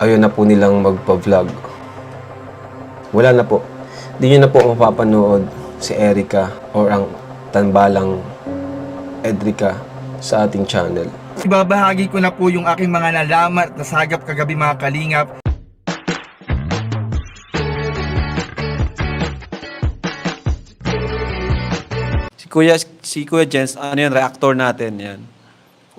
ayaw na po nilang magpa-vlog. Wala na po. Di nyo na po mapapanood si Erica or ang tanbalang Edrica sa ating channel. Ibabahagi ko na po yung aking mga nalaman at nasagap kagabi mga kalingap. Si Kuya, si Kuya Jens, ano yun, reactor natin yan.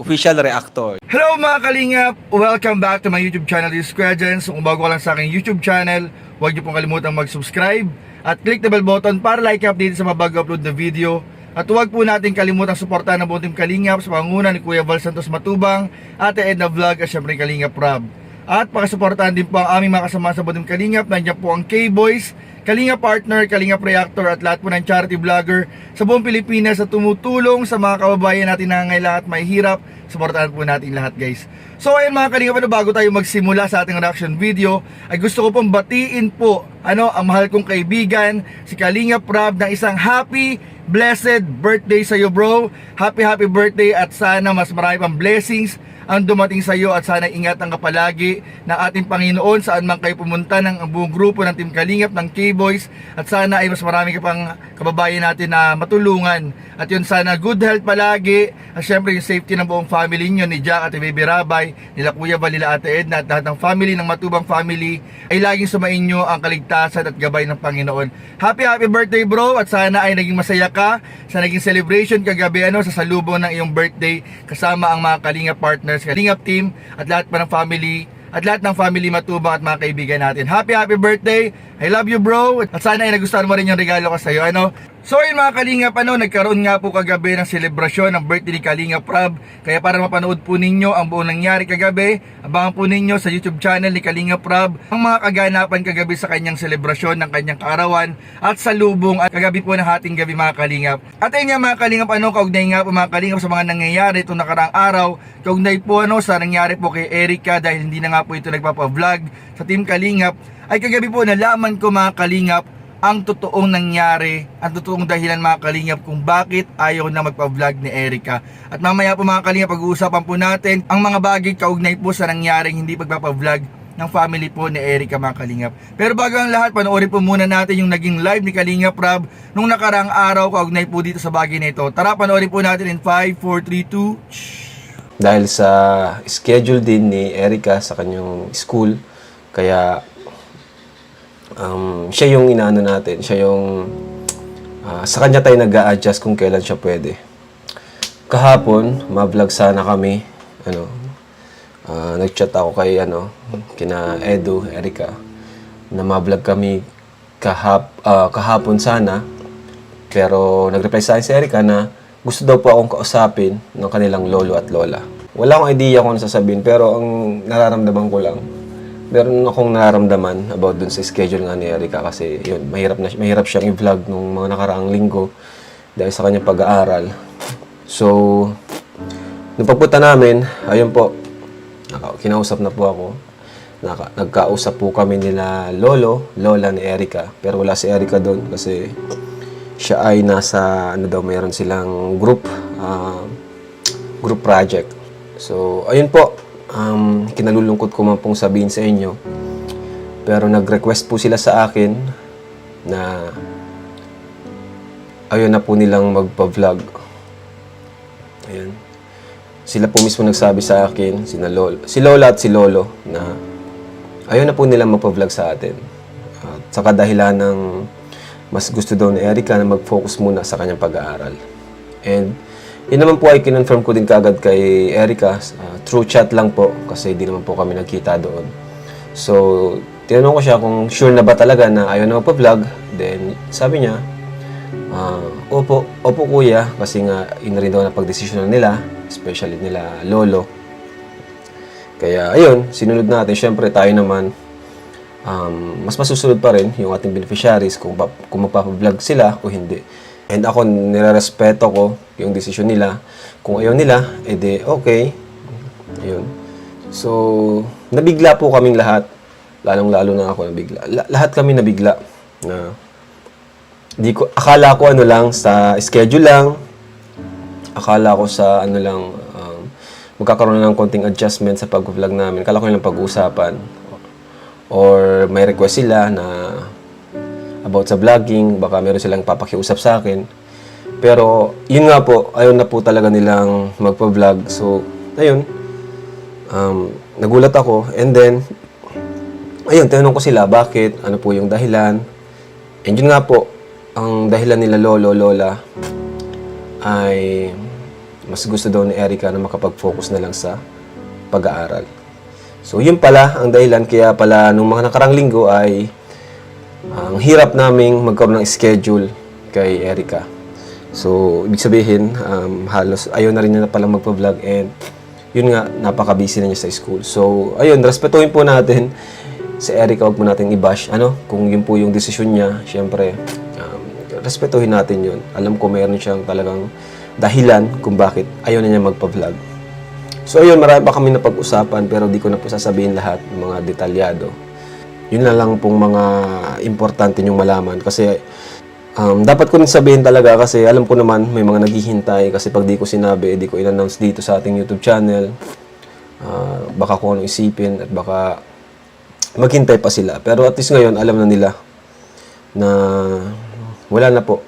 Official reactor. Hello mga kalingap! Welcome back to my YouTube channel, this Jens. Kung bago ka lang sa aking YouTube channel, huwag niyo pong kalimutang mag-subscribe at click the bell button para like update sa mga bago upload na video. At huwag po natin kalimutang suportahan ng buong Team Kalingap sa pangunguna ni Kuya Val Santos Matubang, Ate Edna Vlog at syempre Kalingap Rob. At pakasuportahan din po ang aming mga kasama sa Butim Kalingap. Nandiyan po ang K-Boys, Kalingap Partner, Kalingap Reactor at lahat po ng charity vlogger sa buong Pilipinas na tumutulong sa mga kababayan natin na ngailangan at may hirap. Suportahan po natin lahat guys. So ayun mga Kalingap, ano, bago tayo magsimula sa ating reaction video, ay gusto ko pong batiin po ano, ang mahal kong kaibigan, si Kalingap Rob ng isang happy, blessed birthday sa iyo bro. Happy happy birthday at sana mas marami pang blessings ang dumating sa iyo at sana ingatan ka palagi ng ating Panginoon saan man kayo pumunta ng buong grupo ng Team Kalingap ng K-Boys at sana ay mas marami ka pang kababayan natin na matulungan. At yun sana good health palagi. At syempre yung safety ng buong family niyo ni Jack at Baby Rabay nila Kuya Val, nila Ate Edna at lahat ng family ng Matubang family ay laging sumain nyo ang kaligtasan at gabay ng Panginoon. Happy happy birthday bro. At sana ay naging masaya ka sa naging celebration kagabi ano sa salubong ng iyong birthday kasama ang mga Kalingap partners, Kalingap team at lahat pa ng family at lahat ng family matubang at mga kaibigan natin. Happy happy birthday! I love you bro! At sana ay nagustuhan mo rin yung regalo ko sa'yo. Ano? So yun mga Kalingap, ano, nagkaroon nga po kagabi ng selebrasyon ng birthday ni Kalingap Rob. Kaya para mapanood po ninyo ang buong nangyari kagabi, abangan po ninyo sa YouTube channel ni Kalingap Rob ang mga kaganapan kagabi sa kanyang selebrasyon ng kanyang kaarawan at sa lubong at kagabi po ng hating gabi mga Kalingap. At ayun nga mga Kalingap, ano, kaugnay nga po mga Kalingap sa mga nangyayari itong nakaraang araw, kaugnay po ano sa nangyari po kay Erica dahil hindi na nga po ito nagpapa-vlog sa Team Kalingap, ay kagabi po nalaman ko mga Kalingap ang totoong nangyari, ang totoong dahilan mga kalingap kung bakit ayaw na magpa-vlog ni Erica. At mamaya po mga kalingap, pag-uusapan po natin ang mga bagay kaugnay po sa nangyaring hindi pagpapa-vlog ng family po ni Erica mga kalingap. Pero bago ang lahat, panoorin po muna natin yung naging live ni Kalingap Rob nung nakaraang araw kaugnay po dito sa bagay na ito. Tara, panoorin po natin in 5, 4, 3, 2, Dahil sa schedule din ni Erica sa kanyang school, kaya um, siya yung inaano natin, siya yung ah, sa kanya tayo nag adjust kung kailan siya pwede. Kahapon, ma-vlog sana kami, ano, ah, nag-chat ako kay, ano, kina Edu, Erica, na ma-vlog kami kahap, ah, kahapon sana, pero nag-reply sa akin si Erica na gusto daw po akong kausapin ng kanilang lolo at lola. Wala akong idea kung ano sasabihin, pero ang nararamdaman ko lang, meron akong nararamdaman about dun sa schedule nga ni Erica kasi yun, mahirap, na, mahirap siyang i-vlog nung mga nakaraang linggo dahil sa kanyang pag-aaral. So, nung pagpunta namin, ayun po, kinausap na po ako. Naka, nagkausap po kami nila lolo, lola ni Erica. Pero wala si Erica doon kasi siya ay nasa, ano daw, mayroon silang group, ah, group project. So, ayun po, um, kinalulungkot ko man pong sabihin sa inyo. Pero nag-request po sila sa akin na ayaw na po nilang magpa-vlog. Ayun. Sila po mismo nagsabi sa akin, si, Lolo, si Lola at si Lolo, na ayaw na po nilang magpa-vlog sa atin. At sa kadahilan ng mas gusto daw ni Erica na mag-focus muna sa kanyang pag-aaral. And yun naman po ay kinonfirm ko din kagad kay Erica, uh, through chat lang po kasi di naman po kami nagkita doon. So, tinanong ko siya kung sure na ba talaga na ayaw na magpa-vlog. Then, sabi niya, ah, opo, opo kuya, kasi nga yun rin daw na pagdesisyon nila, especially nila lolo. Kaya, ayun, sinunod natin. Siyempre, tayo naman, um, mas masusunod pa rin yung ating beneficiaries kung, kung magpapablog sila o hindi. And ako, nirerespeto ko yung desisyon nila. Kung ayaw nila, edi okay. Ayun. So, nabigla po kaming lahat. Lalong-lalo na ako nabigla. La- lahat kami nabigla na di ko akala ko ano lang sa schedule lang. Akala ko sa ano lang um, magkakaroon ng konting adjustment sa pag-vlog namin. Akala ko lang pag-uusapan. or may request sila na about sa vlogging, baka meron silang papakiusap sa akin. Pero, yun nga po, ayaw na po talaga nilang magpa-vlog. So, ayun, um, nagulat ako. And then, ayun, tinanong ko sila, bakit? Ano po yung dahilan? And yun nga po, ang dahilan nila lolo, lola, ay mas gusto daw ni Erica na makapag-focus na lang sa pag-aaral. So, yun pala ang dahilan. Kaya pala, nung mga nakarang linggo ay ang hirap naming magkaroon ng schedule kay Erica. So, ibig sabihin, um, halos ayaw na rin niya na palang magpa-vlog and yun nga, napaka-busy na niya sa school. So, ayun, respetuhin po natin si Erica, huwag po natin i-bash. Ano, kung yun po yung desisyon niya, syempre, um, respetuhin natin yun. Alam ko mayroon siyang talagang dahilan kung bakit ayaw na niya magpa-vlog. So, ayun, marami pa kami napag-usapan pero di ko na po sasabihin lahat ng mga detalyado. Yun na lang pong mga importante niyong malaman kasi um, dapat ko rin sabihin talaga kasi alam ko naman may mga naghihintay kasi pag di ko sinabi, di ko in-announce dito sa ating YouTube channel. Ah, baka kung ano isipin at baka maghintay pa sila. Pero at least ngayon, alam na nila na wala na po.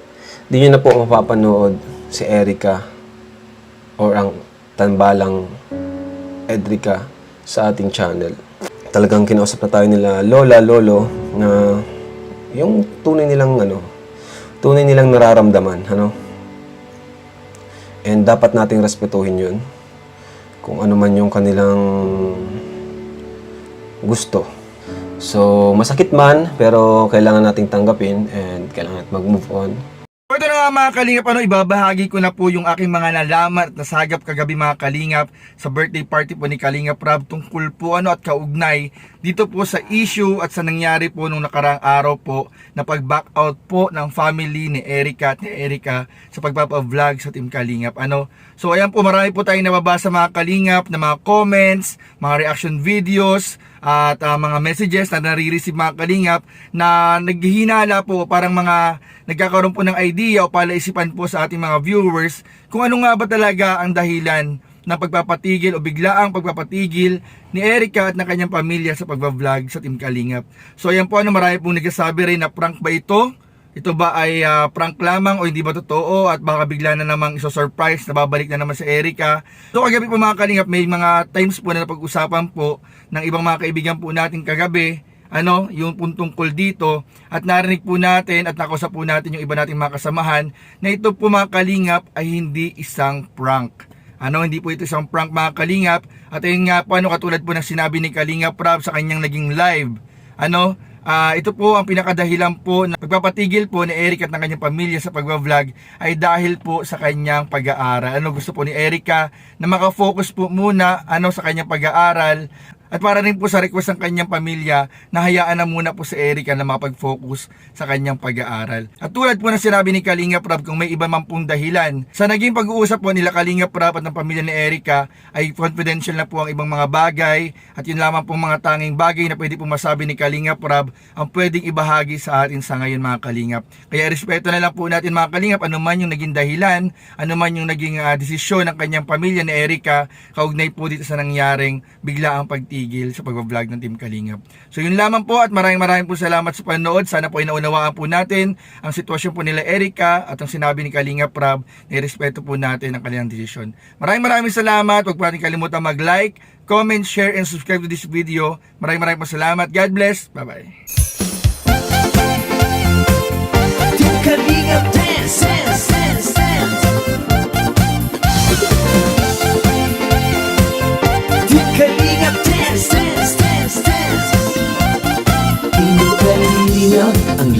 Di nyo na po mapapanood si Erica or ang tambalang Edrica sa ating channel. Talagang kinausap na tayo nila lola, lolo na yung tunay nilang ano, tunay nilang nararamdaman, ano? And dapat nating respetuhin yun. Kung ano man yung kanilang gusto. So, masakit man, pero kailangan nating tanggapin and kailangan mag-move on. Mga kalingap, ano, ibabahagi ko na po yung aking mga nalaman at nasagap kagabi mga kalingap sa birthday party po ni Kalingap Rob tungkol po ano at kaugnay dito po sa issue at sa nangyari po nung nakarang araw po na pag-back out po ng family ni Erica at ni Erica sa pagpapa-vlog sa Team Kalingap. Ano? So ayan po, marami po tayong nababasa mga kalingap na mga comments, mga reaction videos, at ah, mga messages na nare-receive mga kalingap na naghihinala po parang mga nagkakaroon po ng idea o palaisipan po sa ating mga viewers kung ano nga ba talaga ang dahilan ng pagpapatigil o biglaang pagpapatigil ni Erica at ng kanyang pamilya sa pagbablog sa Team Kalingap. So ayan po ano marami pong nagsasabi rin na prank ba ito? Ito ba ay ah, prank lamang o hindi ba totoo at baka bigla na namang iso-surprise na babalik na naman si Erica. So kagabi po mga kalingap may mga times po na napag-usapan po ng ibang mga kaibigan po natin kagabi ano, yung puntong tungkol dito at narinig po natin at nakausap po natin yung iba nating mga kasamahan na ito po mga kalingap ay hindi isang prank. Ano, hindi po ito isang prank mga kalingap at ayun nga po ano katulad po ng sinabi ni Kalingap Rob sa kanyang naging live. Ano, Ah, ito po ang pinakadahilan po na pagpapatigil po ni Eric at ng kanyang pamilya sa pagbablog ay dahil po sa kanyang pag-aaral. Ano gusto po ni Erica na makafocus po muna ano sa kanyang pag-aaral at para rin po sa request ng kanyang pamilya na hayaan na muna po si Erica na makapag-focus sa kanyang pag-aaral. At tulad po ng sinabi ni Kalinga Prab kung may iba man pong dahilan, sa naging pag-uusap po nila Kalinga Prab at ng pamilya ni Erica ay confidential na po ang ibang mga bagay at yun lamang pong mga tanging bagay na pwede po masabi ni Kalinga Prab ang pwedeng ibahagi sa atin sa ngayon mga Kalingap. Kaya respeto na lang po natin mga Kalingap ano man yung naging dahilan, ano man yung naging ah, desisyon ng kanyang pamilya ni Erica kaugnay po dito sa nangyaring bigla ang pagtigil sa pagbablog ng Team Kalingap. So yun lamang po at maraming maraming po salamat sa panonood. Sana po inaunawaan po natin ang sitwasyon po nila Erica at ang sinabi ni Kalingap Prab na respeto po natin ang kanilang desisyon. Maraming maraming salamat. Huwag po natin kalimutan mag-like, comment, share, and subscribe to this video. Maraming maraming po salamat. God bless. Bye-bye.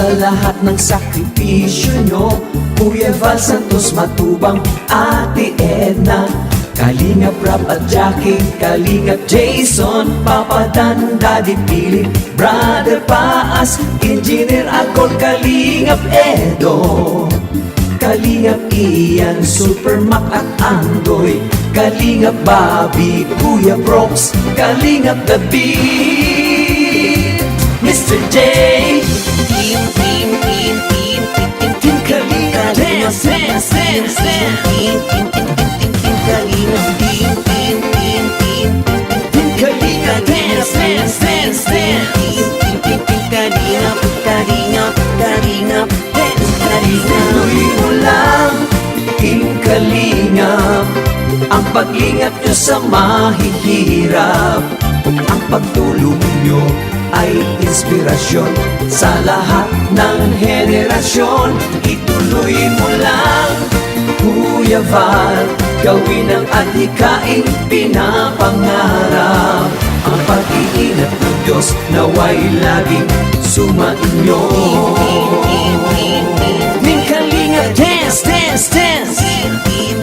sa lahat ng sakripisyo nyo Kuya Val Santos Matubang Ate Edna Kalingap Rap at Jackie, Kalingap Jason, Papa Dan, Daddy Philip, Brother Paas, Engineer Akol, Kalingap Edo. Kalingap Ian, Super Mac at Andoy Kalingap Bobby, Kuya Brooks Kalingap David Mr. J team, Team Kalingap Dance, dance, dance, dance. Team, team, team, team, team, team, Kalingap. Team, team, team, team, Team Kalingap dance, dance, dance, dance. Team, team, team, team, Kalingap, Kalingap, Kalingap, dance, Kalingap. Tuloy mo lang Team Kalingap Ang paglingap nyo sa mahihirap Ang pagtulong nyo ay inspirasyon Sa lahat ng henerasyon. Ituloy mo lang Kuya Val Gawin ang adhikaing pinapangarap. Ang pag-iingat ng Diyos Naway laging sumainyo. Team Kalingap, dance, dance, dance. Team, team,